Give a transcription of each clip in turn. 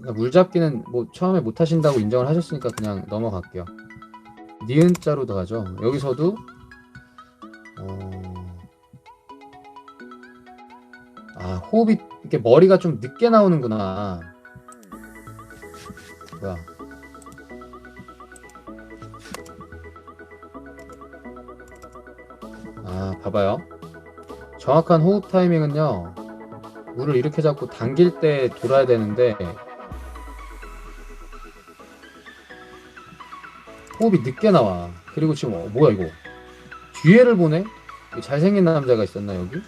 그러니까 물잡기는 뭐 처음에 못 하신다고 인정을 하셨으니까 그냥 넘어갈게요. 니은 자로 들어가죠. 여기서도 어... 아 호흡이 이렇게 머리가 좀 늦게 나오는구나. 뭐야? 아 봐봐요. 정확한 호흡 타이밍은요. 물을 이렇게 잡고 당길 때 돌아야 되는데 호흡이 늦게 나와. 그리고 지금 어, 뭐야 이거? 뒤에를 보네? 잘생긴 남자가 있었나 여기?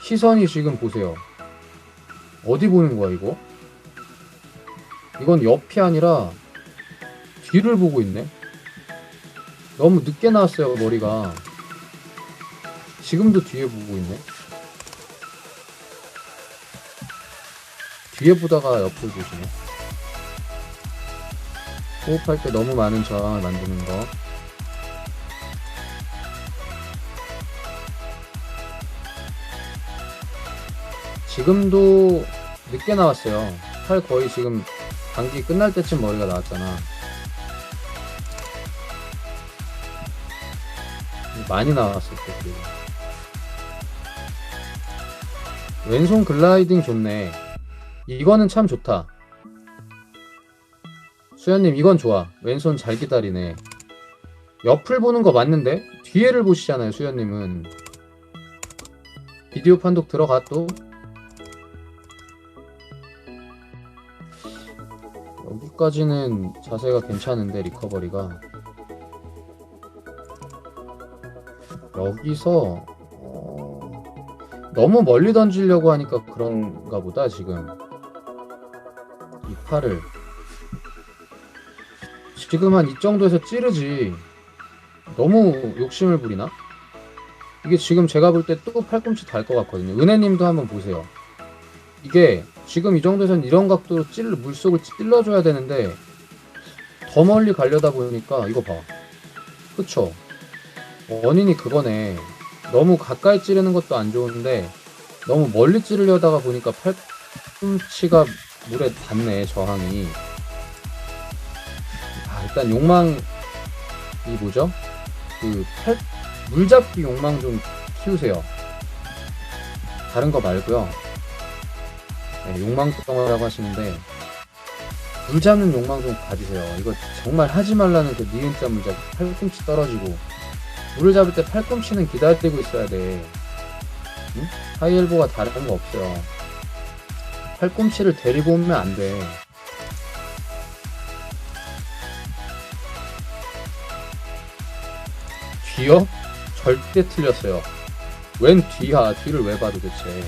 시선이 지금 보세요. 어디 보는 거야 이거? 이건 옆이 아니라 뒤를 보고 있네. 너무 늦게 나왔어요 머리가. 지금도 뒤에 보고 있네. 뒤에 보다가 옆을 보시네. 호흡할 때 너무 많은 저항을 만드는 거. 지금도 늦게 나왔어요. 팔 거의 지금 감기 끝날 때쯤 머리가 나왔잖아. 많이 나왔을 때 그리고. 왼손 글라이딩 좋네. 이거는 참 좋다. 수현님 이건 좋아. 왼손 잘 기다리네. 옆을 보는 거 맞는데? 뒤에를 보시잖아요 수현님은. 비디오 판독 들어가 또. 여기까지는 자세가 괜찮은데 리커버리가. 여기서 어, 너무 멀리 던지려고 하니까 그런가 보다 지금 이 팔을 지금 한 이 정도에서 찌르지 너무 욕심을 부리나? 이게 지금 제가 볼 때 또 팔꿈치 달 것 같거든요 은혜님도 한번 보세요 이게 지금 이 정도에선 이런 각도로 찔 물속을 찔러줘야 되는데 더 멀리 가려다 보니까 이거 봐 그쵸? 원인이 그거네. 너무 가까이 찌르는 것도 안 좋은데 너무 멀리 찌르려다가 보니까 팔꿈치가 물에 닿네 저항이. 아 일단 욕망 이 뭐죠? 그 팔 물잡기 욕망 좀 키우세요. 다른 거 말고요. 네, 욕망덩어라고 하시는데 물 잡는 욕망 좀 가지세요. 이거 정말 하지 말라는 그 니은자 물잡기 팔꿈치 떨어지고 물을 잡을 때 팔꿈치는 기다리고 있어야 돼. 응? 하이엘보가 다른 거 없어요. 팔꿈치를 데리고 오면 안 돼. 뒤요? 절대 틀렸어요. 웬 뒤야? 뒤를 왜 봐 도대체?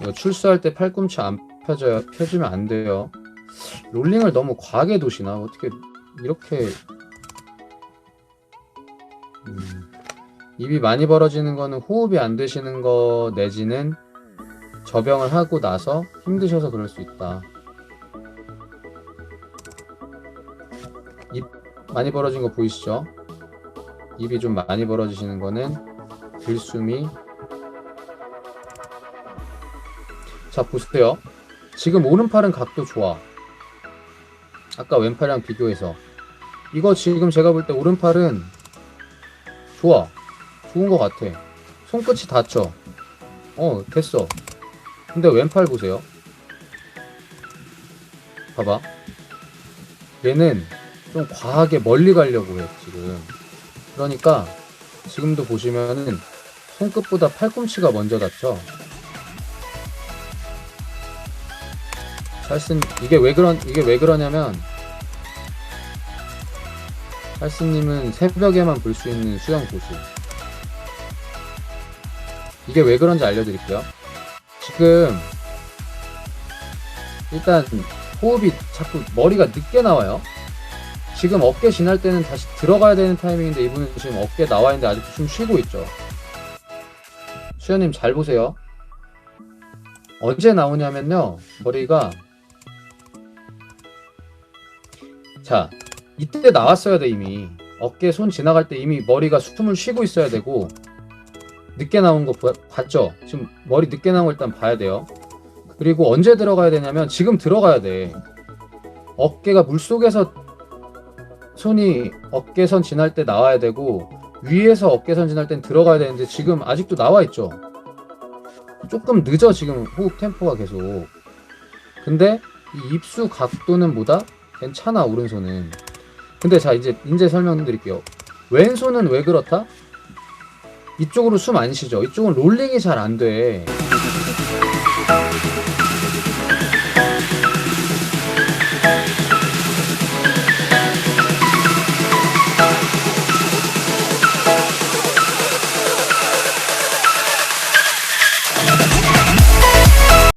이거 출수할 때 팔꿈치 안 펴져요. 펴지면 안 돼요. 롤링을 너무 과하게 도시나? 어떻게 이렇게 음, 입이 많이 벌어지는 거는 호흡이 안 되시는 거 내지는 저병을 하고 나서 힘드셔서 그럴 수 있다. 입 많이 벌어진 거 보이시죠? 입이 좀 많이 벌어지시는 거는 들숨이 자 보세요. 지금 오른팔은 각도 좋아. 아까 왼팔이랑 비교해서 이거 지금 제가 볼 때 오른팔은 좋아. 좋은 것 같아. 손끝이 닿죠? 어, 됐어. 근데 왼팔 보세요. 봐봐. 얘는 좀 과하게 멀리 가려고 해, 지금. 그러니까, 지금도 보시면은, 손끝보다 팔꿈치가 먼저 닿죠? 찰슨, 이게 왜 그런, 이게 왜 그러냐면, 찰스님은 새벽에만 볼 수 있는 수영 고수. 이게 왜 그런지 알려드릴게요. 지금 일단 호흡이 자꾸 머리가 늦게 나와요. 지금 어깨 지날 때는 다시 들어가야 되는 타이밍인데 이분은 지금 어깨 나와 있는데 아직도 숨 쉬고 있죠. 수현님 잘 보세요. 언제 나오냐면요. 머리가 자 이때 나왔어야 돼 이미 어깨 손 지나갈 때 이미 머리가 숨을 쉬고 있어야 되고 늦게 나온 거 보- 봤죠? 지금 머리 늦게 나온 거 일단 봐야 돼요 그리고 언제 들어가야 되냐면 지금 들어가야 돼. 어깨가 물속에서 손이 어깨선 지날 때 나와야 되고 위에서 어깨선 지날 땐 들어가야 되는데 지금 아직도 나와 있죠. 조금 늦어 지금 호흡 템포가 계속. 근데 이 입수 각도는 뭐다? 괜찮아 오른손은. 근데 자 이제 이제 설명드릴게요. 왼손은 왜 그렇다? 이쪽으로 숨 안 쉬죠. 이쪽은 롤링이 잘 안 돼.